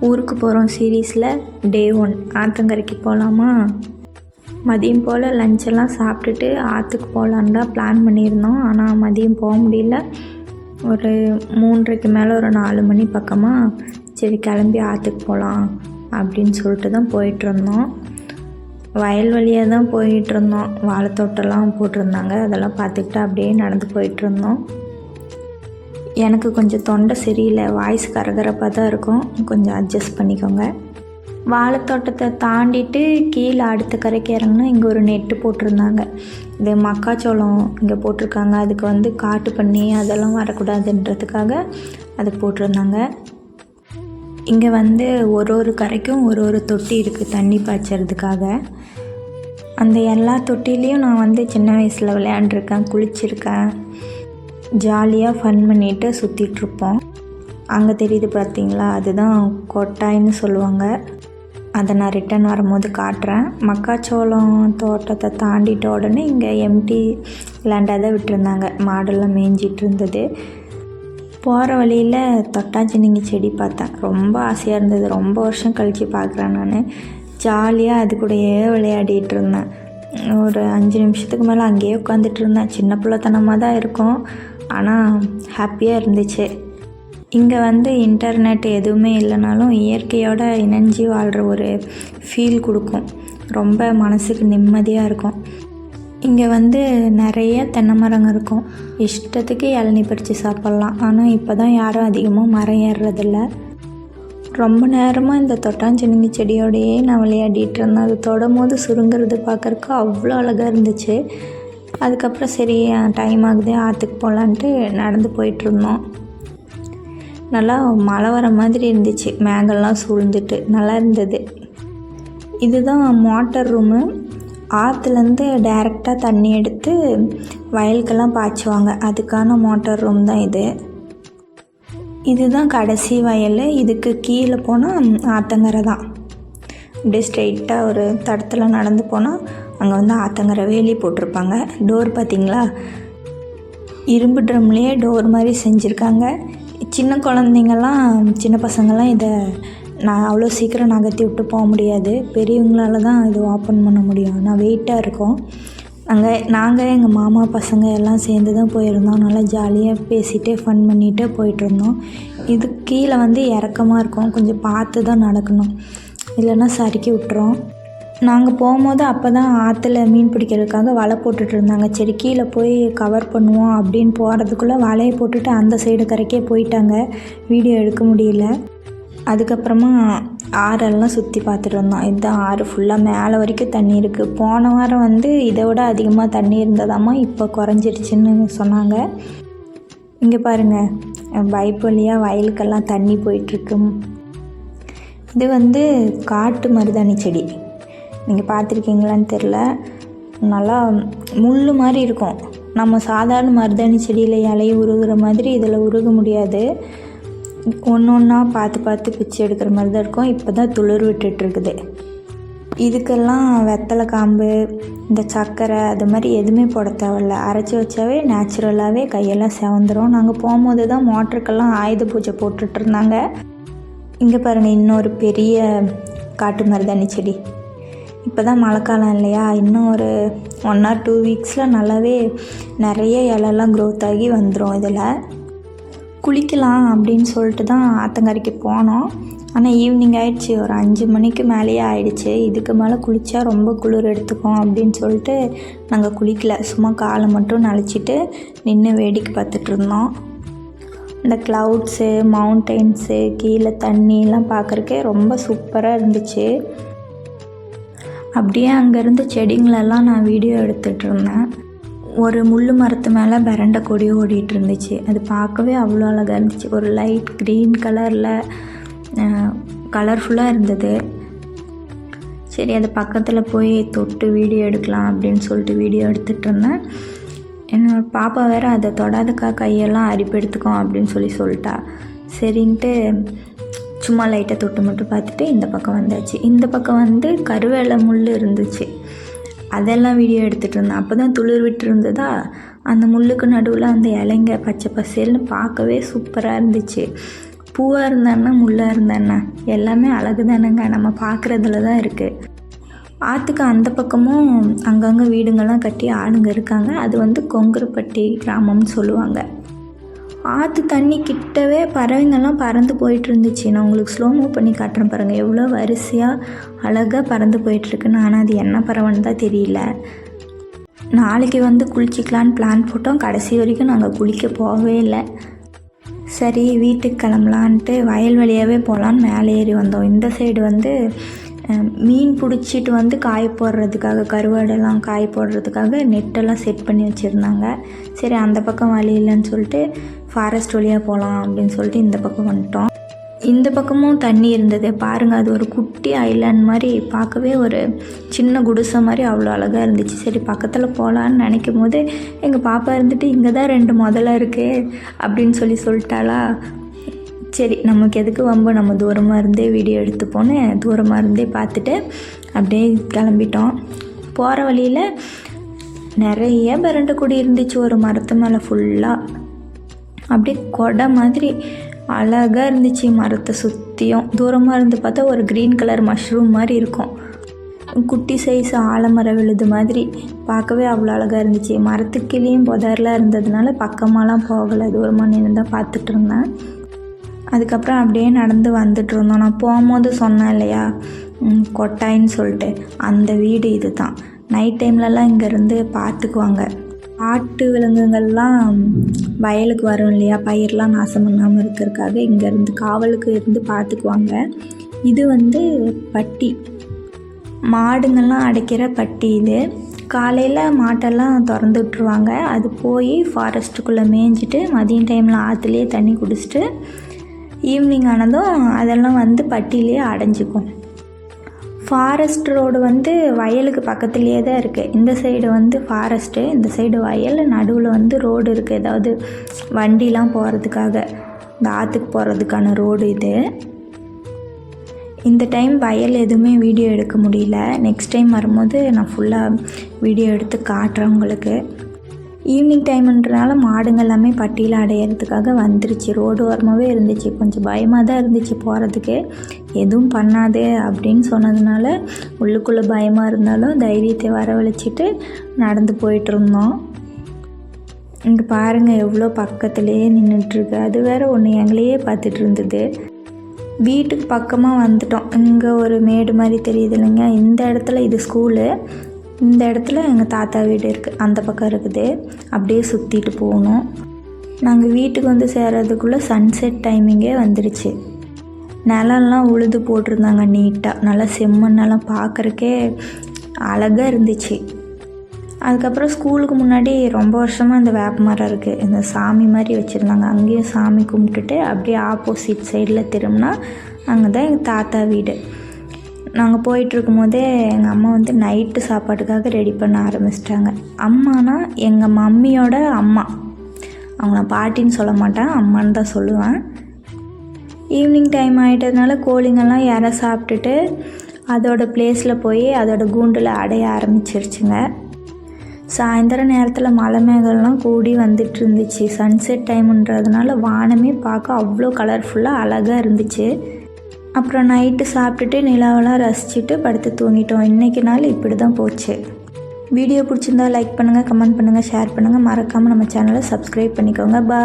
ஊருக்கு போகிறோம் சீரீஸில் டே ஒன் ஆற்றங்கரைக்கு போகலாமா மதியம் போல் லஞ்செல்லாம் சாப்பிட்டுட்டு ஆற்றுக்கு போகலான்னு தான் பிளான் பண்ணியிருந்தோம். ஆனால் மதியம் போக முடியல. ஒரு மூன்றரைக்கு மேலே ஒரு நாலு மணி பக்கமாக சரி கிளம்பி ஆற்றுக்கு போகலாம் அப்படின்னு சொல்லிட்டு தான் போயிட்டுருந்தோம். வயல் வழியாக தான் போயிட்டுருந்தோம். வாழைத்தோட்டம்லாம் போட்டிருந்தாங்க. அதெல்லாம் பார்த்துக்கிட்டு அப்படியே நடந்து போயிட்டுருந்தோம். எனக்கு கொஞ்சம் தொண்டை சரியில்லை வாய்ஸ் கரகரப்பாக தான் இருக்கும். கொஞ்சம் அட்ஜஸ்ட் பண்ணிக்கோங்க. வாழைத்தோட்டத்தை தாண்டிட்டு கீழே அடுத்த கரைக்கு இறங்குனா இங்கே ஒரு நெட்டு போட்டிருந்தாங்க. இது மக்காச்சோளம் இங்கே போட்டிருக்காங்க. அதுக்கு வந்து காட்டு பண்ணி அதெல்லாம் வரக்கூடாதுன்றதுக்காக அது போட்டிருந்தாங்க. இங்கே வந்து ஒரு ஒரு கரைக்கும் ஒரு ஒரு தொட்டி இருக்குது தண்ணி பாய்ச்சறதுக்காக. அந்த எல்லா தொட்டிலையும் நான் வந்து சின்ன வயசில் விளையாண்டுருக்கேன் குளிச்சிருக்கேன். ஜாலியாக ஃபன் பண்ணிட்டு சுற்றிட்டுருப்போம் அங்கே தெரியுது பார்த்தீங்களா அதுதான் கொட்டாய்ன்னு சொல்லுவாங்க. அதை நான் ரிட்டன் வரும்போது காட்டுறேன். மக்காச்சோளம் தோட்டத்தை தாண்டிட்ட உடனே இங்கே எம்டி லேண்டாக தான் விட்டுருந்தாங்க. மாடெல்லாம் மேய்ஞ்சிட்டு இருந்தது. போகிற வழியில் தொட்டாச்சினிங்கி செடி பார்த்தேன். ரொம்ப ஆசையாக இருந்தது. ரொம்ப வருஷம் கழித்து பார்க்குறேன் நான். ஜாலியாக அது கூடயே விளையாடிட்டு இருந்தேன். ஒரு அஞ்சு நிமிஷத்துக்கு மேலே அங்கேயே உட்காந்துட்டு இருந்தேன். சின்ன பிள்ளைத்தனமாக தான் இருக்கும். ஆனால் ஹாப்பியாக இருந்துச்சு. இங்கே வந்து இன்டர்நெட் எதுவுமே இல்லைனாலும் இயற்கையோட இணைஞ்சி வாழ்கிற ஒரு ஃபீல் கொடுக்கும். ரொம்ப மனசுக்கு நிம்மதியாக இருக்கும். இங்கே வந்து நிறைய தென்னை மரங்கள் இருக்கும். இஷ்டத்துக்கு இளநீ பறித்து சாப்பிட்லாம். ஆனால் இப்போ தான் யாரும் அதிகமாக மரம் ஏறுறதில்ல. ரொம்ப நேரமாக இந்த தொட்டாஞ்சினிங்கி செடியோடையே நான் விளையாடிட்டு இருந்தேன். அது தொடும் போது சுருங்கிறது பார்க்குறக்கு அவ்வளோ அழகாக இருந்துச்சு. அதுக்கப்புறம் சரி டைம் ஆகுது ஆற்றுக்கு போகலான்ட்டு நடந்து போயிட்டுருந்தோம். நல்லா மழை வர மாதிரி இருந்துச்சு. மேகெல்லாம் சூழ்ந்துட்டு நல்லா இருந்தது. இதுதான் மோட்டர் ரூமு ஆற்றுலேருந்து டைரெக்டாக தண்ணி எடுத்து வயலுக்கெல்லாம் பாய்ச்சுவாங்க. அதுக்கான மோட்டார் ரூம் தான் இது. இதுதான் கடைசி வயல். இதுக்கு கீழே போனால் ஆத்தங்கரை தான். அப்படியே ஸ்ட்ரெயிட்டாக ஒரு தடத்தில் நடந்து போனால் அங்கே வந்து ஆத்தங்கரை வேலி போட்டிருப்பாங்க. டோர் பார்த்தீங்களா இரும்பு ட்ரம்லேயே டோர் மாதிரி செஞ்சுருக்காங்க. சின்ன குழந்தைங்கள்லாம் சின்ன பசங்கள்லாம் இதை நான் அவ்வளோ சீக்கிரம் நகர்த்தி விட்டு போக முடியாது. பெரியவங்களால தான் இது ஓப்பன் பண்ண முடியும். ஆனால் வெயிட்டாக இருக்கும். அங்கே நாங்கள் எங்கள் மாமா பசங்க எல்லாம் சேர்ந்து தான் போயிருந்தோம். நல்லா ஜாலியாக பேசிகிட்டே ஃபன் பண்ணிகிட்டே போயிட்டுருந்தோம் இது கீழே வந்து இறக்கமாக இருக்கும். கொஞ்சம் பார்த்து தான் நடக்கணும். இல்லைன்னா சறுக்கி விட்டுரும். நாங்கள் போகும்போது அப்போ தான் ஆற்றுல மீன் பிடிக்கிறதுக்காக வலை போட்டுட்டு இருந்தாங்க. சரி கீழே போய் கவர் பண்ணுவோம் அப்படின்னு போகிறதுக்குள்ளே வலையை போட்டுட்டு அந்த சைடு கரைக்கே போயிட்டாங்க. வீடியோ எடுக்க முடியல. அதுக்கப்புறமா ஆறெல்லாம் சுற்றி பார்த்துட்டு வந்தோம் இதுதான் ஆறு ஃபுல்லாக மேலே வரைக்கும் தண்ணி இருக்குது போன வாரம் வந்து இதை விட அதிகமாக தண்ணி இருந்ததாம்மா இப்போ குறைஞ்சிருச்சுன்னு சொன்னாங்க. இங்கே பாருங்கள் பைப் வழியாக வயலுக்கெல்லாம் தண்ணி போயிட்டுருக்கு இது வந்து காட்டு மருதாணி செடி. நீங்கள் பார்த்துருக்கீங்களான்னு தெரில நல்லா முள் மாதிரி இருக்கும். நம்ம சாதாரண மருதாணி செடியில் இலையை உருகிற மாதிரி இதில் உருக முடியாது. ஒன்று ஒன்றா பார்த்து பார்த்து பிச்சு எடுக்கிற மாதிரி தான் இருக்கும். இப்போ தான் துளிர் விட்டுட்ருக்குது இதுக்கெல்லாம் வெத்தலை காம்பு இந்த சர்க்கரை அது மாதிரி எதுவுமே போட தேவையில்ல. அரைச்சி வச்சாவே நேச்சுரலாகவே கையெல்லாம் செவந்துடும் நாங்கள் போகும்போது தான் மோட்டருக்கெல்லாம் ஆயுத பூஜை போட்டுட்டு இருந்தாங்க. இங்கே பாருங்கள் இன்னொரு பெரிய காட்டு மருதாணி செடி. இப்போ தான் மழைக்காலம் இல்லையா? இன்னும் ஒரு ஒன் ஆர் டூ வீக்ஸில் நல்லாவே நிறைய இலெல்லாம் க்ரோத் ஆகி வந்துடும் இதில். குளிக்கலாம் அப்படின்னு சொல்லிட்டு தான் ஆத்தங்கரைக்கு போனோம். ஆனால் ஈவினிங் ஆயிடுச்சு. ஒரு அஞ்சு மணிக்கு மேலேயே ஆயிடுச்சு. இதுக்கு மேலே குளித்தா ரொம்ப குளிர் எடுத்துக்கும் அப்படின்னு சொல்லிட்டு நாங்கள் குளிக்கல. சும்மா காலை மட்டும் நனைச்சிட்டு நின்று வேடிக்கை பார்த்துட்டு இருந்தோம். இந்த க்ளவுட்ஸு மவுண்டெயின்ஸு கீழே தண்ணியெலாம் பார்க்குறக்கே ரொம்ப சூப்பராக இருந்துச்சு. அப்படியே அங்கேருந்து செடிங்களெல்லாம் நான் வீடியோ எடுத்துகிட்டு இருந்தேன் ஒரு முள் மரத்து மேலே பரண்ட கொடி ஓடிட்டு இருந்துச்சு அது பார்க்கவே அவ்வளோ அழகாக இருந்துச்சு. ஒரு லைட் க்ரீன் கலரில் கலர்ஃபுல்லாக இருந்தது. சரி அது பக்கத்தில் போய் தொட்டு வீடியோ எடுக்கலாம் அப்படின்னு சொல்லிட்டு வீடியோ எடுத்துகிட்டு இருந்தேன் என்னோட பாப்பா வேறு அதை தொடாதக்கா கையெல்லாம் அரிப்பெடுத்துக்கும் அப்படின்னு சொல்லி சொல்லிட்டா. சரின்ட்டு சும்மா லைட்டாக தொட்டு மட்டும் பார்த்துட்டு இந்த பக்கம் வந்தாச்சு. இந்த பக்கம் வந்து கருவேலை முள் இருந்துச்சு. அதெல்லாம் வீடியோ எடுத்துகிட்டு இருந்தேன். அப்போ தான் துளிர் விட்டு இருந்ததா அந்த முள்ளுக்கு நடுவில் அந்த இலைங்க பச்சை பசேல்னு பார்க்கவே சூப்பராக இருந்துச்சு. பூவாக இருந்தான்னா முள்ளாக இருந்தான்னா? எல்லாமே அழகு தானேங்க நம்ம பார்க்குறதுல தான் இருக்குது ஆற்றுக்கு அந்த பக்கமும் அங்கங்கே வீடுங்கள்லாம் கட்டி ஆளுங்க இருக்காங்க. அது வந்து கொங்குருப்பட்டி கிராமம்னு சொல்லுவாங்க. ஆற்று தண்ணி கிட்டவே பறவைங்கள்லாம் பறந்து போயிட்டு இருந்துச்சு நான் உங்களுக்கு ஸ்லோ மூவ் பண்ணி காட்டுறேன் பாருங்கள் எவ்வளோ வரிசையாக அழகாக பறந்து போயிட்டுருக்குன்னு. ஆனால் அது என்ன பறவைன்னு தான் தெரியல. நாளைக்கு வந்து குளிச்சிக்கலான்னு பிளான் போட்டோம். கடைசி வரைக்கும் நாங்கள் குளிக்க போகவே இல்லை. சரி வீட்டுக்கு கிளம்பலான்ட்டு வயல் வழியாகவே போகலான்னு மேலே ஏறி வந்தோம். இந்த சைடு வந்து மீன் பிடிச்சிட்டு வந்து காய போடுறதுக்காக கருவாடெல்லாம் காய போடுறதுக்காக நெட்டெல்லாம் செட் பண்ணி வச்சுருந்தாங்க. சரி அந்த பக்கம் வழி இல்லைன்னு சொல்லிட்டு ஃபாரஸ்ட் வழியாக போகலாம் அப்படின்னு சொல்லிட்டு இந்த பக்கம் வந்துட்டோம். இந்த பக்கமும் தண்ணி இருந்தது. பாருங்கள் அது ஒரு குட்டி ஐலாண்ட் மாதிரி பார்க்கவே ஒரு சின்ன குடிசை மாதிரி அவ்வளோ அழகாக இருந்துச்சு. சரி பக்கத்தில் போகலான்னு நினைக்கும் போது எங்கள் பாப்பா இருந்துட்டு இங்கே தான் ரெண்டு முதல்ல இருக்குது அப்படின்னு சொல்லி சொல்லிட்டாளா? சரி நமக்கு எதுக்கு வம்பு? நம்ம தூரமாக இருந்தே வீடியோ எடுத்துப்போன்னு தூரமாக இருந்தே பார்த்துட்டு அப்படியே கிளம்பிட்டோம். போகிற வழியில் நிறைய பரண்டு கொடி இருந்துச்சு. ஒரு மரத்து மேலே ஃபுல்லாக அப்படியே கொடை மாதிரி அழகாக இருந்துச்சு மரத்தை சுற்றியும் தூரமாக இருந்து பார்த்தா ஒரு க்ரீன் கலர் மஷ்ரூம் மாதிரி இருக்கும். குட்டி சைஸ் ஆலமரம் விழுது மாதிரி. பார்க்கவே அவ்வளோ அழகாக இருந்துச்சு. மரத்துக்கிலேயும் புதர்லாம் இருந்ததுனால பக்கமாலாம் போகலை. தூரமாக நின்று தான் பார்த்துட்டு இருந்தேன். அதுக்கப்புறம் அப்படியே நடந்து வந்துட்டு இருந்தோம் நான் போகும்போது சொன்னேன் இல்லையா? கொட்டாயின்னு சொல்லிட்டு. அந்த வீடு இது தான் நைட் டைம்லலாம் இங்கேருந்து பார்த்துக்குவாங்க. ஆட்டு விலங்குகள்லாம் வயலுக்கு வரும் இல்லையா? பயிரெலாம் நாசம் பண்ணாமல் இருக்கிறதுக்காக இங்கேருந்து காவலுக்கு இருந்து பார்த்துக்குவாங்க. இது வந்து பட்டி. மாடுங்கள்லாம் அடைக்கிற பட்டி இது. காலையில் மாட்டெல்லாம் திறந்து விட்ருவாங்க அது போய் ஃபாரஸ்ட்டுக்குள்ளே மேய்ஞ்சிட்டு மதியம் டைமில் ஆற்றுலேயே தண்ணி குடிச்சிட்டு ஈவினிங் ஆனதும் அதெல்லாம் வந்து பட்டியிலே அடைஞ்சிக்கும். ஃபாரஸ்ட் ரோடு வந்து வயலுக்கு பக்கத்துலேயே தான் இருக்குது இந்த சைடு வந்து ஃபாரஸ்ட்டு இந்த சைடு வயல் நடுவில் வந்து ரோடு இருக்குது ஏதாவது வண்டிலாம் போகிறதுக்காக இந்த ஆற்றுக்கு போகிறதுக்கான ரோடு இது. இந்த டைம் வயல் எதுவுமே வீடியோ எடுக்க முடியல. நெக்ஸ்ட் டைம் வரும்போது நான் ஃபுல்லாக வீடியோ எடுத்து காட்டுறேன் உங்களுக்கு. ஈவினிங் டைம்ன்றனால மாடுங்க எல்லாமே பட்டியில் அடையிறதுக்காக வந்துருச்சு. ரோடு ஓரமாகவே இருந்துச்சு. கொஞ்சம் பயமாக தான் இருந்துச்சு போகிறதுக்கு எதுவும் பண்ணாதே அப்படின்னு சொன்னதுனால உள்ளுக்குள்ளே பயமாக இருந்தாலும் தைரியத்தை வரவழைச்சிட்டு நடந்து போயிட்டுருந்தோம் இங்கே பாருங்கள் எவ்வளோ பக்கத்துலேயே நின்றுட்டுருக்கு அது வேறு ஒன்று எங்களையே பார்த்துட்டு இருந்தது. வீட்டுக்கு பக்கமாக வந்துட்டோம். இங்கே ஒரு மேடு மாதிரி தெரியுது இல்லைங்க. இந்த இடத்துல இது ஸ்கூலு இந்த இடத்துல எங்கள் தாத்தா வீடு இருக்குது அந்த பக்கம் இருக்குது. அப்படியே சுற்றிட்டு போகணும். நாங்கள் வீட்டுக்கு வந்து சேர்றதுக்குள்ளே சன்செட் டைமிங்கே வந்துருச்சு. நிலம்லாம் உழுது போட்டிருந்தாங்க நீட்டாக நல்லா செம்மண்ணெல்லாம் பார்க்குறக்கே அழகாக இருந்துச்சு. அதுக்கப்புறம் ஸ்கூலுக்கு முன்னாடி ரொம்ப வருஷமாக இந்த வேப்ப மரம் இருக்குது இந்த சாமி மாதிரி வச்சுருந்தாங்க. அங்கேயும் சாமி கும்பிட்டுட்டு அப்படியே ஆப்போசிட் சைடில் திரும்பினா அங்கே தான் எங்கள் தாத்தா வீடு. நாங்கள் போயிட்டுருக்கும் போதே எங்கள் அம்மா வந்து நைட்டு சாப்பாட்டுக்காக ரெடி பண்ண ஆரம்பிச்சிட்டாங்க. அம்மானா எங்கள் மம்மியோட அம்மா. அவங்க நான் பாட்டின்னு சொல்ல மாட்டேன் அம்மான்னு தான் சொல்லுவேன். ஈவினிங் டைம் ஆகிட்டதுனால கோழிங்கெல்லாம் இற சாப்பிட்டுட்டு அதோட பிளேஸில் போய் அதோட கூண்டில் அடைய ஆரம்பிச்சிருச்சுங்க. சாயந்தர நேரத்தில் மலை மேகம்லாம் கூடி வந்துட்டு இருந்துச்சு சன்செட் டைம்ன்றதுனால வானமே பார்க்க அவ்வளோ கலர்ஃபுல்லாக அழகாக இருந்துச்சு. அப்புறம் நைட்டு சாப்பிட்டுட்டு நிலாவெல்லாம் ரசிச்சுட்டு படுத்து தூங்கிட்டோம். இன்றைக்கி நாள் இப்படி தான் போச்சு. வீடியோ பிடிச்சிருந்தா லைக் பண்ணுங்கள் கமெண்ட் பண்ணுங்கள் ஷேர் பண்ணுங்கள் மறக்காமல் நம்ம சேனலை சப்ஸ்கிரைப் பண்ணிக்கோங்க. பா